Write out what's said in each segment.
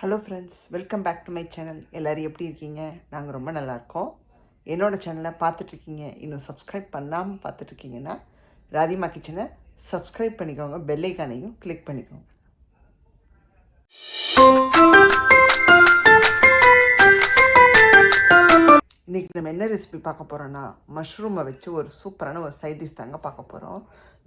Hello friends welcome back to my channel எல்லோரும் எப்படி இருக்கீங்க? நாங்கள் ரொம்ப நல்லாயிருக்கோம் என்னோடய சேனலை பார்த்துட்ருக்கீங்க. இன்னும் சப்ஸ்கிரைப் பண்ணாமல் பார்த்துட்ருக்கீங்கன்னா ராதிமா கிச்சனை சப்ஸ்கிரைப் பண்ணிக்கோங்க. பெல்லைக்கானையும் கிளிக் பண்ணிக்கோங்க. இன்றைக்கி நம்ம என்ன ரெசிபி பார்க்க போகிறோன்னா மஷ்ரூமை வச்சு ஒரு சூப்பரான ஒரு சைட் டிஷ் தாங்க பார்க்க போகிறோம்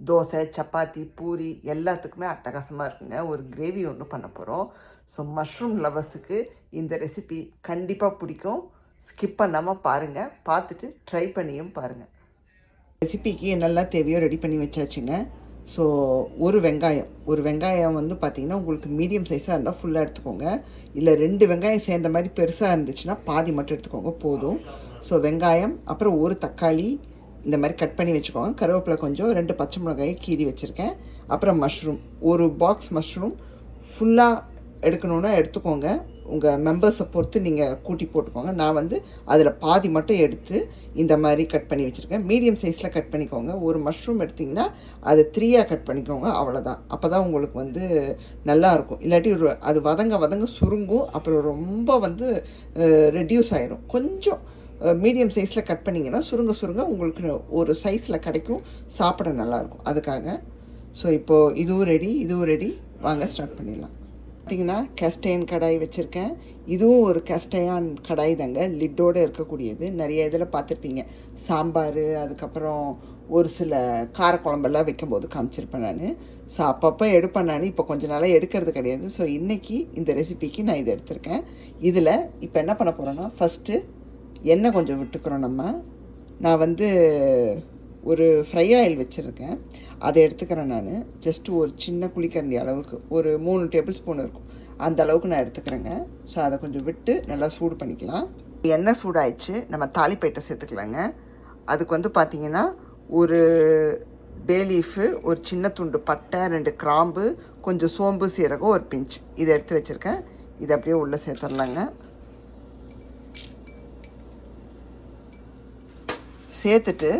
தோசை சப்பாத்தி பூரி எல்லாத்துக்குமே அட்டகாசமாக இருக்குங்க. ஒரு கிரேவி ஒன்று பண்ண போகிறோம் ஸோ மஷ்ரூம் லவர்ஸுக்கு இந்த ரெசிபி கண்டிப்பாக பிடிக்கும். ஸ்கிப் பண்ணாமல் பாருங்கள் பார்த்துட்டு ட்ரை பண்ணியும் பாருங்கள் ரெசிபிக்கு என்னெல்லாம் தேவையோ ரெடி பண்ணி வச்சாச்சுங்க. ஸோ ஒரு வெங்காயம். ஒரு வெங்காயம் வந்து பார்த்திங்கன்னா உங்களுக்கு மீடியம் சைஸாக இருந்தால் ஃபுல்லாக எடுத்துக்கோங்க. இல்லை ரெண்டு வெங்காயம் சேர்ந்த மாதிரி பெருசாக இருந்துச்சுன்னா பாதி மட்டும் எடுத்துக்கோங்க. போதும். ஸோ வெங்காயம் அப்புறம் ஒரு தக்காளி இந்த மாதிரி கட் பண்ணி வச்சுக்கோங்க. கருவேப்பிலை கொஞ்சம் ரெண்டு பச்சை மிளகாயை கீறி வச்சுருக்கேன். அப்புறம் மஷ்ரூம் ஒரு பாக்ஸ் மஷ்ரூம் ஃபுல்லாக எடுக்கணுன்னா எடுத்துக்கோங்க. உங்கள் மெம்பர்ஸை பொறுத்து நீங்கள் கூட்டி போட்டுக்கோங்க. நான் வந்து அதில் பாதி மட்டும் எடுத்து இந்த மாதிரி கட் பண்ணி வச்சுருக்கேன். மீடியம் சைஸில் கட் பண்ணிக்கோங்க. ஒரு மஷ்ரூம் எடுத்திங்கன்னா அதை த்ரீயாக கட் பண்ணிக்கோங்க. அவ்வளோதான் அப்போ தான் உங்களுக்கு வந்து நல்லாயிருக்கும் இல்லாட்டி ஒரு அது வதங்க வதங்க சுருங்கும். அப்புறம் ரொம்ப வந்து ரெடியூஸ் ஆயிரும். கொஞ்சம் மீடியம் சைஸில் கட் பண்ணிங்கன்னா சுருங்க சுருங்க உங்களுக்கு ஒரு சைஸில் கிடைக்கும். சாப்பிட நல்லாயிருக்கும் அதுக்காக. ஸோ இப்போது இதுவும் ரெடி இதுவும் ரெடி வாங்க ஸ்டார்ட் பண்ணிடலாம். பார்த்திங்கன்னா கஸ்டைன் கடாய் வச்சுருக்கேன். இதுவும் ஒரு கஸ்டையான் கடாய் தாங்க. லிட்டோடு இருக்கக்கூடியது. நிறைய இதில் பார்த்துருப்பீங்க. சாம்பார் அதுக்கப்புறம் ஒரு சில காரக்குழம்பெல்லாம் வைக்கும்போது காமிச்சிருப்பேன் நான். ஸோ அப்பப்போ எடுப்பேன் நான். இப்போ கொஞ்ச நாளாக எடுக்கிறது கிடையாது. ஸோ இன்றைக்கி இந்த ரெசிபிக்கு நான் இதை எடுத்திருக்கேன். இதில் இப்போ என்ன பண்ண போகிறேன்னா ஃபஸ்ட்டு எண்ணெய் கொஞ்சம் விட்டுக்கிறோம் நம்ம. நான் வந்து ஒரு ஃப்ரை ஆயில் வச்சுருக்கேன். அதை எடுத்துக்கிறேன் நான். ஜஸ்ட்டு ஒரு சின்ன குளிக்கரண்டி அளவுக்கு. ஒரு மூணு டேபிள் ஸ்பூன் இருக்கும். அந்த அளவுக்கு நான் எடுத்துக்கிறேங்க. ஸோ அதை கொஞ்சம் விட்டு நல்லா சூடு பண்ணிக்கலாம். எண்ணெய் சூடாயிடுச்சு. நம்ம தாலிப்பேட்டை சேர்த்துக்கலாங்க. அதுக்கு வந்து பார்த்திங்கன்னா ஒரு பேலீஃபு ஒரு சின்ன துண்டு பட்டை ரெண்டு கிராம்பு கொஞ்சம் சோம்பு சீரகம் ஒரு பிஞ்ச். இதை எடுத்து வச்சுருக்கேன். இதை அப்படியே உள்ளே சேர்த்துடலாங்க. சேர்த்துட்டு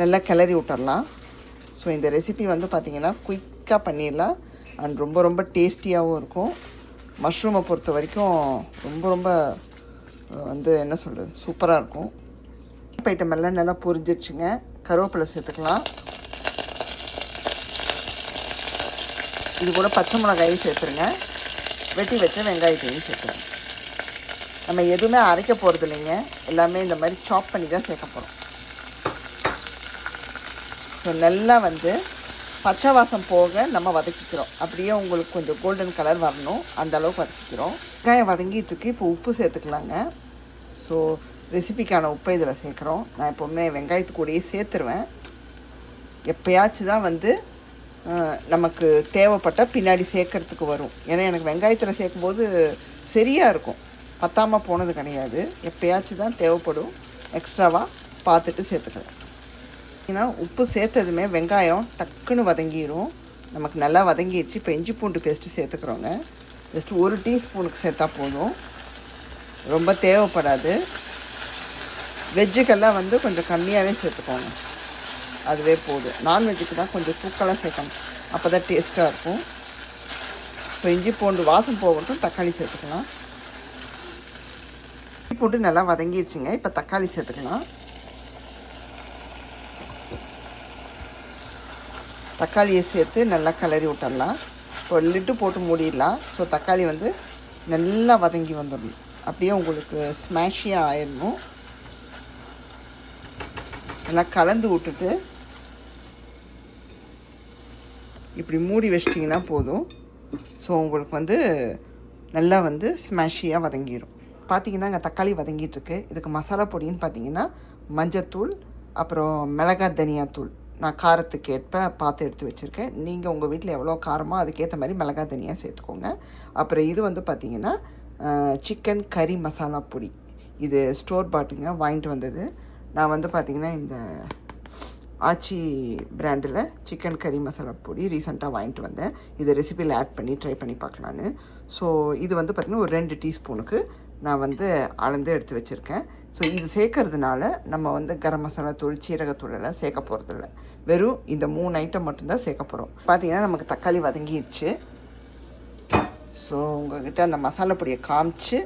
நல்லா கிளறி விட்டுறலாம். ஸோ இந்த ரெசிபி வந்து பார்த்திங்கன்னா குயிக்காக பண்ணிடலாம். அண்ட் ரொம்ப ரொம்ப டேஸ்டியாகவும் இருக்கும். மஷ்ரூமை பொறுத்த வரைக்கும் ரொம்ப ரொம்ப வந்து என்ன சொல்கிறது சூப்பராக இருக்கும். ஐட்டம் எல்லாம் நல்லா பொரிஞ்சிருச்சுங்க. கருவேப்பிலை சேர்த்துக்கலாம். இது கூட பச்சை மிளகாயும் சேர்த்துருங்க. வெட்டி வச்ச வெங்காயத்தையும் சேர்த்துருங்க. நம்ம எதுவுமே அரைக்க போகிறது இல்லைங்க எல்லாமே இந்த மாதிரி சாப் பண்ணி தான் சேர்க்க போகிறோம் ஸோ நல்லா வந்து பச்சை வாசம் போக நம்ம வதக்கிக்கிறோம். அப்படியே உங்களுக்கு கொஞ்சம் கோல்டன் கலர் வரணும். அந்த அளவுக்கு வதக்கிக்கிறோம். வெங்காயம் வதங்கிட்டுருக்கு இப்போ உப்பு சேர்த்துக்கலாங்க. ஸோ ரெசிபிக்கான உப்பை இதில் சேர்க்குறோம். நான் எப்போவுமே வெங்காயத்து கூடயே சேர்த்துருவேன். எப்போயாச்சும் தான் வந்து நமக்கு தேவைப்பட்ட பின்னாடி சேர்க்கறதுக்கு வரும். ஏன்னா எனக்கு வெங்காயத்தில் சேர்க்கும்போது சரியாக இருக்கும். பத்தாமல் போனது கிடையாது. எப்போயாச்சும் தான் தேவைப்படும். எக்ஸ்ட்ராவாக பார்த்துட்டு சேர்த்துக்கலாம். ஏன்னா உப்பு சேர்த்ததுமே வெங்காயம் டக்குன்னு வதங்கிடும் நமக்கு நல்லா வதங்கிடுச்சு. இப்போ இஞ்சி பூண்டு பேஸ்ட்டு சேர்த்துக்கிறோங்க. ஜஸ்ட் ஒரு டீஸ்பூனுக்கு சேர்த்தா போதும். ரொம்ப தேவைப்படாது. வெஜ்ஜுக்கெல்லாம் வந்து கொஞ்சம் கம்மியாகவே சேர்த்துக்கோங்க. அதுவே போதும். நான்வெஜ்ஜுக்கு தான் கொஞ்சம் தூக்கெல்லாம் சேர்க்கணும். அப்போ தான் டேஸ்ட்டாக இருக்கும். இப்போ இஞ்சி பூண்டு வாசம் போகட்டும் தக்காளி சேர்த்துக்கலாம். இஞ்சி பூண்டு நல்லா வதங்கிடுச்சுங்க. இப்போ தக்காளி சேர்த்துக்கலாம். தக்காளியை சேர்த்து நல்லா கிளறி விட்டுடலாம். இப்போ லிட்டு போட்டு மூடிடலாம். ஸோ தக்காளி வந்து நல்லா வதங்கி வந்துடணும். அப்படியே உங்களுக்கு ஸ்மாஷியாக ஆயிடணும். நல்லா கலந்து விட்டுட்டு இப்படி மூடி வச்சிட்டிங்கன்னா போதும். ஸோ உங்களுக்கு வந்து நல்லா வந்து ஸ்மாஷியாக வதங்கிடும் பார்த்தீங்கன்னா அங்கே தக்காளி வதங்கிட்டுருக்கு இதுக்கு மசாலா பொடின்னு பார்த்தீங்கன்னா மஞ்சத்தூள் அப்புறம் மிளகாய் தனியாத்தூள். நான் காரத்துக்கேற்ப பார்த்து எடுத்து வச்சுருக்கேன். நீங்கள் உங்கள் வீட்டில் எவ்வளோ காரமோ அதுக்கேற்ற மாதிரி மிளகாய் தனியாக சேர்த்துக்கோங்க. அப்புறம் இது வந்து பார்த்திங்கன்னா சிக்கன் கறி மசாலா பொடி. இது ஸ்டோர் பாட்டுங்க வாங்கிட்டு வந்தது. நான் வந்து பார்த்திங்கன்னா இந்த ஆச்சி பிராண்டில் சிக்கன் கறி மசாலா பொடி ரீசெண்டாக வாங்கிட்டு வந்தேன். இதை ரெசிபியில் ஆட் பண்ணி ட்ரை பண்ணி பார்க்கலான்னு. ஸோ இது வந்து பார்த்திங்கன்னா ஒரு ரெண்டு டீஸ்பூனுக்கு நான் வந்து அளந்து எடுத்து வச்சுருக்கேன். ஸோ இது சேர்க்கறதுனால நம்ம வந்து கரம் மசாலா தூள் சீரகத்தூள் எல்லாம் சேர்க்க போகிறதில்ல வெறும் இந்த மூணு ஐட்டம் மட்டும்தான் சேர்க்க போகிறோம் பார்த்திங்கன்னா நமக்கு தக்காளி வதங்கிடுச்சு ஸோ உங்கள்கிட்ட அந்த மசாலா பொடியை காமிச்சு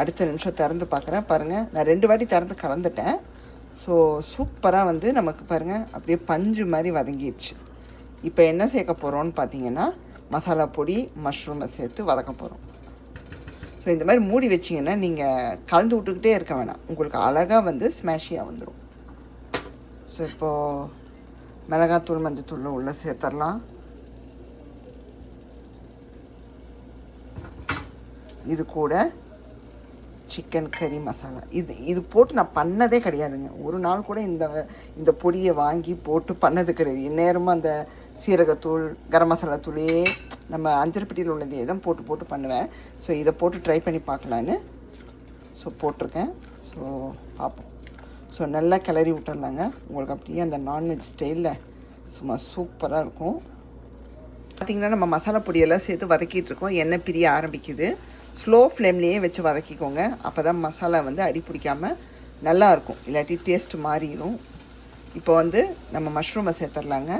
அடுத்த நிமிஷம் திறந்து பார்க்குறேன் பாருங்கள் நான் ரெண்டு வாட்டி திறந்து கலந்துட்டேன். ஸோ சூப்பராக வந்து நமக்கு பாருங்கள் அப்படியே பஞ்சு மாதிரி வதங்கிடுச்சு இப்போ என்ன சேர்க்க போகிறோம்னு பார்த்தீங்கன்னா மசாலா பொடி மஷ்ரூமை சேர்த்து வதக்க போகிறோம் ஸோ இந்த மாதிரி மூடி வச்சிங்கன்னா நீங்கள் கலந்து விட்டுக்கிட்டே இருக்க வேணாம். உங்களுக்கு அழகாக வந்து ஸ்மேஷியாக வந்துடும் ஸோ இப்போது மிளகாத்தூள் மஞ்சத்தூள் உள்ளே சேர்த்துடலாம் இது கூட சிக்கன் கறி மசாலா. இது இது போட்டு நான் பண்ணதே கிடையாதுங்க. ஒரு நாள் கூட இந்த இந்த பொடியை வாங்கி போட்டு பண்ணது கிடையாது. நேரமும் அந்த சீரகத்தூள் கரம் மசாலா தூளே நம்ம அஞ்சரைப்பட்டியில் உள்ளதே தான் போட்டு போட்டு பண்ணுவேன். ஸோ இதை போட்டு ட்ரை பண்ணி பார்க்கலான்னு. ஸோ போட்டிருக்கேன். ஸோ பார்ப்போம். ஸோ நல்லா கிளறி விட்டுடலாங்க. உங்களுக்கு அப்படியே அந்த நான்வெஜ் ஸ்டைலில் சும்மா சூப்பராக இருக்கும். பார்த்திங்கன்னா நம்ம மசாலா பொடியெல்லாம் சேர்த்து வதக்கிட்டு இருக்கோம். எண்ணெய் பிரிய ஆரம்பிக்குது. ஸ்லோ ஃப்ளேம்லேயே வச்சு வதக்கிக்கோங்க. அப்போ தான் மசாலா வந்து அடி பிடிக்காமல் நல்லாயிருக்கும் இல்லாட்டி டேஸ்ட் மாறிடும். இப்போ வந்து நம்ம மஷ்ரூமை சேர்த்துடலாங்க.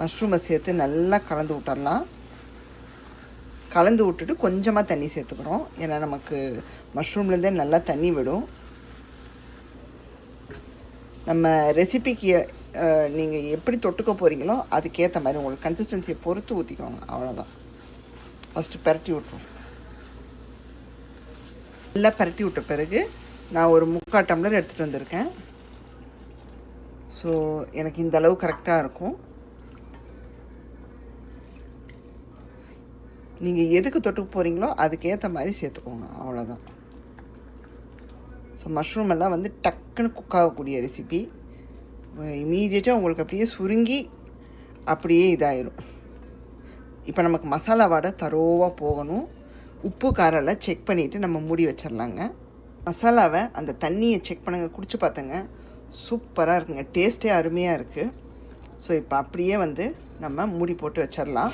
மஷ்ரூமை சேர்த்து நல்லா கலந்து விட்டுடலாம். கலந்து விட்டுட்டு கொஞ்சமாக தண்ணி சேர்த்துக்கிறோம் ஏன்னா நமக்கு மஷ்ரூம்லேருந்தே நல்லா தண்ணி விடும். நம்ம ரெசிபிக்கு நீங்கள் எப்படி தொட்டுக்க போகிறீங்களோ அதுக்கேற்ற மாதிரி உங்களுக்கு கன்சிஸ்டன்சியை பொறுத்து ஊற்றிக்கோங்க அவ்வளோதான் ஃபஸ்ட்டு பரட்டி விட்ருவோம் நல்லா பரட்டி விட்ட பிறகு நான் ஒரு முக்கால் டம்ளர் எடுத்துகிட்டு வந்திருக்கேன். ஸோ எனக்கு இந்த அளவு கரெக்டாக இருக்கும். நீங்கள் எதுக்கு தொட்டுக்க போகிறீங்களோ அதுக்கேற்ற மாதிரி சேர்த்துக்கோங்க. அவ்வளோதான் ஸோ மஷ்ரூம் எல்லாம் வந்து டக்குன்னு குக் ஆகக்கூடிய ரெசிபி இமீடியட்டாக உங்களுக்கு அப்படியே சுருங்கி அப்படியே இதாயிரும். இப்போ நமக்கு மசாலா வடை தரோவாக போகணும். உப்பு காரெல்லாம் செக் பண்ணிவிட்டு நம்ம மூடி வச்சிடலாங்க மசாலாவை அந்த தண்ணியை செக் பண்ணுங்க குடிச்சு பார்த்தங்க சூப்பராக இருக்குங்க டேஸ்ட்டே அருமையாக இருக்குது ஸோ இப்போ அப்படியே வந்து நம்ம மூடி போட்டு வச்சிடலாம்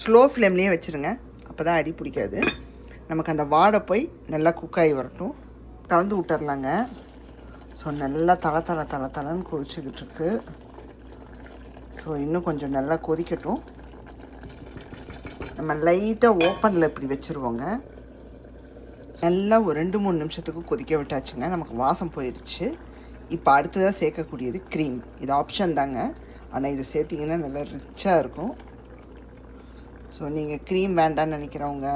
ஸ்லோ ஃப்ளேம்லேயே வச்சுருங்க அப்போ தான் அடி பிடிக்காது. நமக்கு அந்த வாடை போய் நல்லா குக்காகி வரட்டும். கலந்து விட்டுறலாங்க ஸோ நல்லா தலை தலை தலை தலைன்னு கொதிச்சுக்கிட்டு இருக்கு ஸோ இன்னும் கொஞ்சம் நல்லா கொதிக்கட்டும். நம்ம லைட்டாக ஓப்பனில் இப்படி வச்சுருவோங்க. நல்லா ஒரு ரெண்டு மூணு நிமிஷத்துக்கு கொதிக்க விட்டாச்சுங்க. நமக்கு வாசம் போயிடுச்சு. இப்போ அடுத்ததாக சேர்க்கக்கூடியது க்ரீம் இது ஆப்ஷன் தாங்க. ஆனால் இதை சேர்த்திங்கன்னா நல்லா ரிச்சாக இருக்கும். ஸோ நீங்கள் க்ரீம் வேண்டான்னு நினைக்கிறவங்க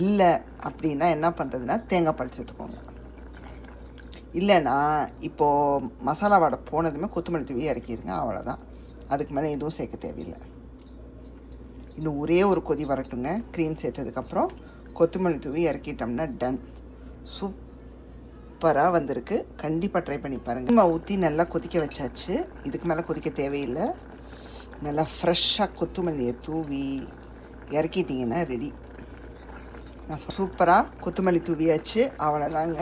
இல்லை அப்படின்னா என்ன பண்ணுறதுன்னா தேங்காய் பால் சேர்த்துக்கோங்க. இல்லைன்னா இப்போது மசாலா வடை போனதுமே கொத்தமல்லி தூவி இறக்கிடுங்க அவ்வளோதான் அதுக்கு மேலே எதுவும் சேர்க்க தேவையில்லை. இன்னும் ஒரே ஒரு கொதி வரட்டுங்க. க்ரீம் சேர்த்ததுக்கப்புறம் கொத்தமல்லி தூவி இறக்கிட்டோம்னா டன் சூப்பராக வந்திருக்கு. கண்டிப்பாக ட்ரை பண்ணி பாருங்கள் நம்ம ஊற்றி நல்லா கொதிக்க வச்சாச்சு. இதுக்கு மேலே கொதிக்க தேவையில்லை. நல்லா ஃப்ரெஷ்ஷாக கொத்தமல்லியை தூவி இறக்கிட்டிங்கன்னா ரெடி நான் சூப்பராக கொத்தமல்லி தூவியாச்சு. அவ்வளோதாங்க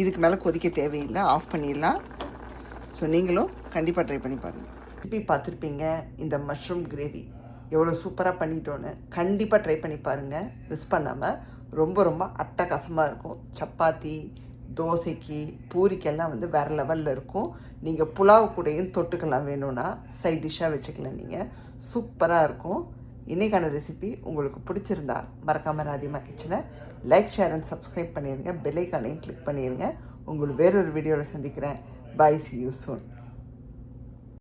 இதுக்கு மேலே கொதிக்க தேவையில்லை ஆஃப் பண்ணிடலாம். ஸோ நீங்களும் கண்டிப்பாக ட்ரை பண்ணி பாருங்கள் திருப்பி பார்த்துருப்பீங்க இந்த மஷ்ரூம் கிரேவி எவ்வளோ சூப்பராக பண்ணிட்டோன்னு கண்டிப்பாக ட்ரை பண்ணி பாருங்கள் மிஸ் பண்ணாமல் ரொம்ப ரொம்ப அட்டகாசமாக இருக்கும். சப்பாத்தி தோசைக்கு பூரிக்கெல்லாம் வந்து வேறு லெவலில் இருக்கும். நீங்கள் புலாவ் கூடையும் தொட்டுக்கலாம் வேணும்னா சைட் டிஷ்ஷாக வச்சுக்கலாம் நீங்கள் சூப்பராக இருக்கும். இன்றைக்கான ரெசிபி உங்களுக்கு பிடிச்சிருந்தா மறக்காம ராதிமா கிச்சனை லைக் ஷேர் அண்ட் சப்ஸ்கிரைப் பண்ணிடுங்க பெல்லைக்கானையும் கிளிக் பண்ணிடுங்க உங்களுக்கு வேறொரு வீடியோவில் சந்திக்கிறேன். By C you soon